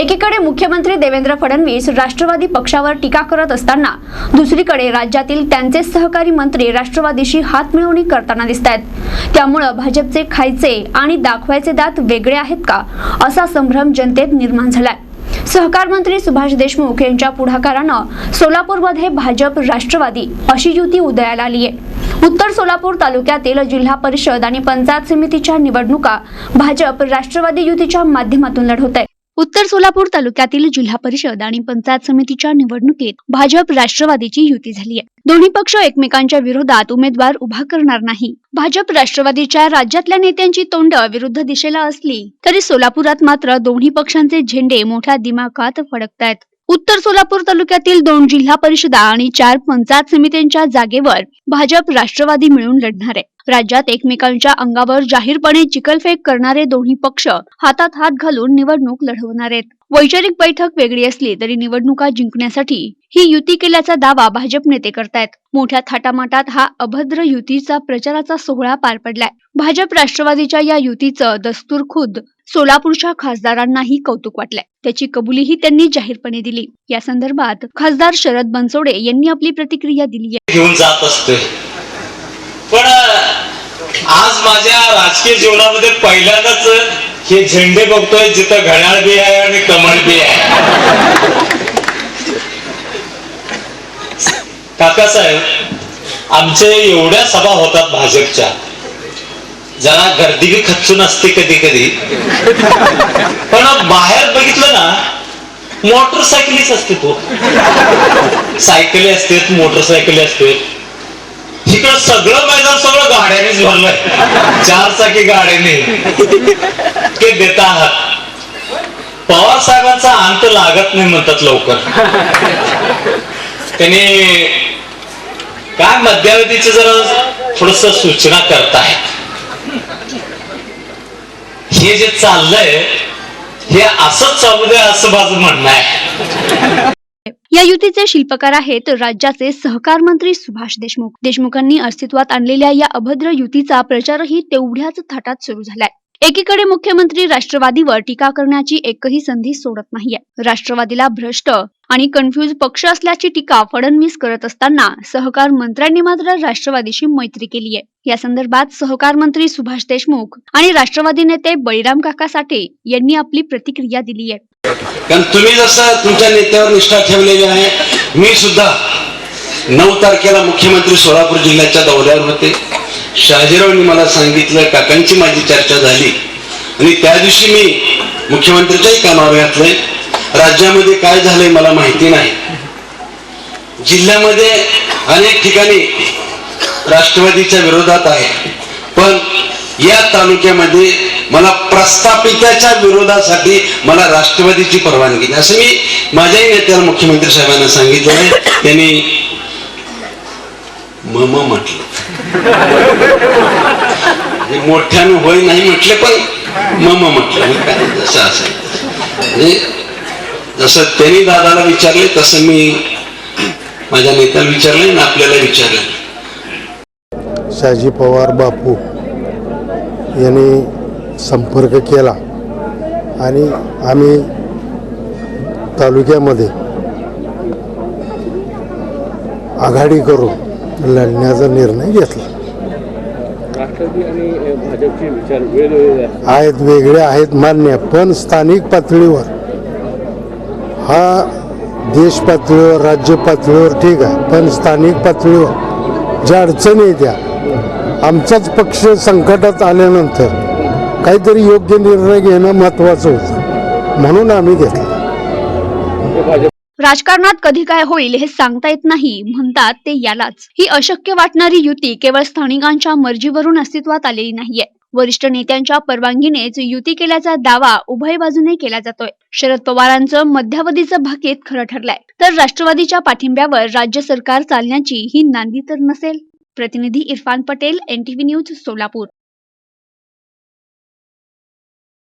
एकीकडे मुख्यमंत्री देवेंद्र फडणवीस राष्ट्रवादी पक्षावर टीका करत असताना दुसरीकडे राज्यातील त्यांचे सहकारी मंत्री राष्ट्रवादीशी हात मिळवणी करताना दिसत आहेत त्यामुळं भाजपचे खायचे आणि दाखवायचे दात वेगळे आहेत का असा संभ्रम जनतेत निर्माण झालाय. सहकार मंत्री सुभाष देशमुख यांच्या पुढाकारानं सोलापूरमध्ये भाजप राष्ट्रवादी अशी युती उदयाला आली आहे उत्तर सोलापूर तालुक्यातील जिल्हा परिषद आणि पंचायत समितीच्या निवडणुका भाजप राष्ट्रवादी युतीच्या माध्यमातून लढवत आहे उत्तर सोलापूर तालुक्यातील जिल्हा परिषद आणि पंचायत समितीच्या निवडणुकीत भाजप राष्ट्रवादीची युती झाली आहे. दोन्ही पक्ष एकमेकांच्या विरोधात उमेदवार उभा करणार नाही. भाजप राष्ट्रवादीच्या राज्यातल्या नेत्यांची तोंड विरुद्ध दिशेला असली तरी सोलापुरात मात्र दोन्ही पक्षांचे झेंडे मोठ्या दिमाखात फडकतायत. उत्तर सोलापूर तालुक्यातील दोन जिल्हा परिषदा आणि चार पंचायत समित्यांच्या जागेवर भाजप राष्ट्रवादी मिळून लढणार आहे. राज्यात एकमेकांच्या अंगावर जाहीरपणे चिखलफेक करणारे दोन्ही पक्ष हातात हात घालून निवडणूक लढवणार आहेत. वैचारिक बैठक वेगळी असली तरी निवडणुका जिंकण्यासाठी ही युती केल्याचा दावा भाजप नेते करतायत. मोठ्या थाटामाटात हा अभद्र युतीचा प्रचाराचा सोहळा पार पडलाय. भाजप राष्ट्रवादीच्या या युतीचं दस्तूर खुद सोलापूरच्या खासदारांनाही कौतुक वाटलंय. त्याची कबुलीही त्यांनी जाहीरपणे दिली. या संदर्भात खासदार शरद बनसोडे यांनी आपली प्रतिक्रिया दिली आहे. घेऊन जात असते. पण आज माझ्या राजकीय जीवनामध्ये पहिल्यांदाच हे झेंडे बघतोय जिथं घड्याळ बी आहे आणि कमळ बी आहे. काकासाहेब आमचे एवढ्या सभा होतात भाजपच्या. जरा गर्दी बी खचून असते कधी कधी. पण बाहेर बघितलं ना मोटरसायकलीच असते तो. सायकली असतात मोटरसायकली असतात. इकडं सगळं मैदान सगळं गाड्यानेच भरलंय. चार चाकी गाड्याने. ते देत आहात पवार साहेबांचा अंत लागत नाही म्हणतात लवकर. त्यांनी काय मध्यावधीचे जरा थोडस सूचना करतायत. हे जे चाललंय हे असंच चालू दे असं माझं म्हणणं आहे. या युतीचे शिल्पकार आहेत राज्याचे सहकार मंत्री सुभाष देशमुख. देशमुखांनी अस्तित्वात आणलेल्या या अभद्र युतीचा प्रचारही तेवढ्याच थाटात सुरू झालाय. एकीकडे मुख्यमंत्री राष्ट्रवादीवर टीका करण्याची एकही संधी सोडत नाहीये. राष्ट्रवादीला भ्रष्ट आणि कन्फ्युज पक्ष असल्याची टीका फडणवीस करत असताना सहकार मंत्र्यांनी मात्र राष्ट्रवादीशी मैत्री केली आहे या संदर्भात सहकार मंत्री सुभाष देशमुख आणि राष्ट्रवादी नेते बळीराम काका साठे यांनी आपली प्रतिक्रिया दिली आहे कारण तुम्ही जसं तुमच्या नेत्यावर निष्ठा ठेवलेली आहे मी सुद्धा नऊ तारखेला मुख्यमंत्री सोलापूर जिल्ह्याच्या दौऱ्यावर होते. शहाजीरावनी मला सांगितलं काकांची माझी चर्चा झाली. आणि त्या दिवशी मी मुख्यमंत्र्याच्याही कामावर घातलंय. राज्यामध्ये काय झालंय मला माहिती नाही. जिल्ह्यामध्ये अनेक ठिकाणी राष्ट्रवादीच्या विरोधात आहे. पण या तालुक्यामध्ये मला प्रस्थापिताच्या विरोधासाठी मला राष्ट्रवादीची परवानगी असं मी माझ्याही नेत्याला मुख्यमंत्री साहेबांना सांगितलं आहे त्यांनी मम म्हटलं. मोठ्यानं होय नाही म्हटले पण मम म्हटलं काय जसं असेल. जसं त्यांनी दादाला विचारले तसं मी माझ्या नेत्याला विचारले आणि आपल्याला विचारलं. शाजी पवार बापू यांनी संपर्क केला आणि आम्ही तालुक्यामध्ये आघाडी करून लढण्याचा निर्णय घेतला. राष्ट्रवादी आणि अ, भाजपचे विचार वेगवेगळे आहेत. आहेत वेगळे आहेत मान्य पण स्थानिक पातळीवर हा देश पातळीवर राज्य पातळीवर ठीक आहे. पण स्थानिक पातळीवर ज्या अडचणी येत्या आमचाच पक्ष संकटात आल्यानंतर काहीतरी योग्य निर्णय घेणं महत्त्वाचं होतं. म्हणून आम्ही घेतलं. म्हणजे भाजप राजकारणात कधी काय होईल हे सांगता येत नाही म्हणतात ते यालाच. ही अशक्य वाटणारी युती केवळ स्थानिकांच्या मर्जीवरून अस्तित्वात आलेली नाहीये. वरिष्ठ नेत्यांच्या परवानगीनेच युती केल्याचा दावा उभय बाजूने केला जातोय. शरद पवारांचं मध्यावधीचं भाकीत खरं ठरलंय. तर राष्ट्रवादीच्या पाठिंब्यावर राज्य सरकार चालण्याची ही नांदी तर नसेल? प्रतिनिधी इरफान पटेल एनटीव्ही न्यूज सोलापूर.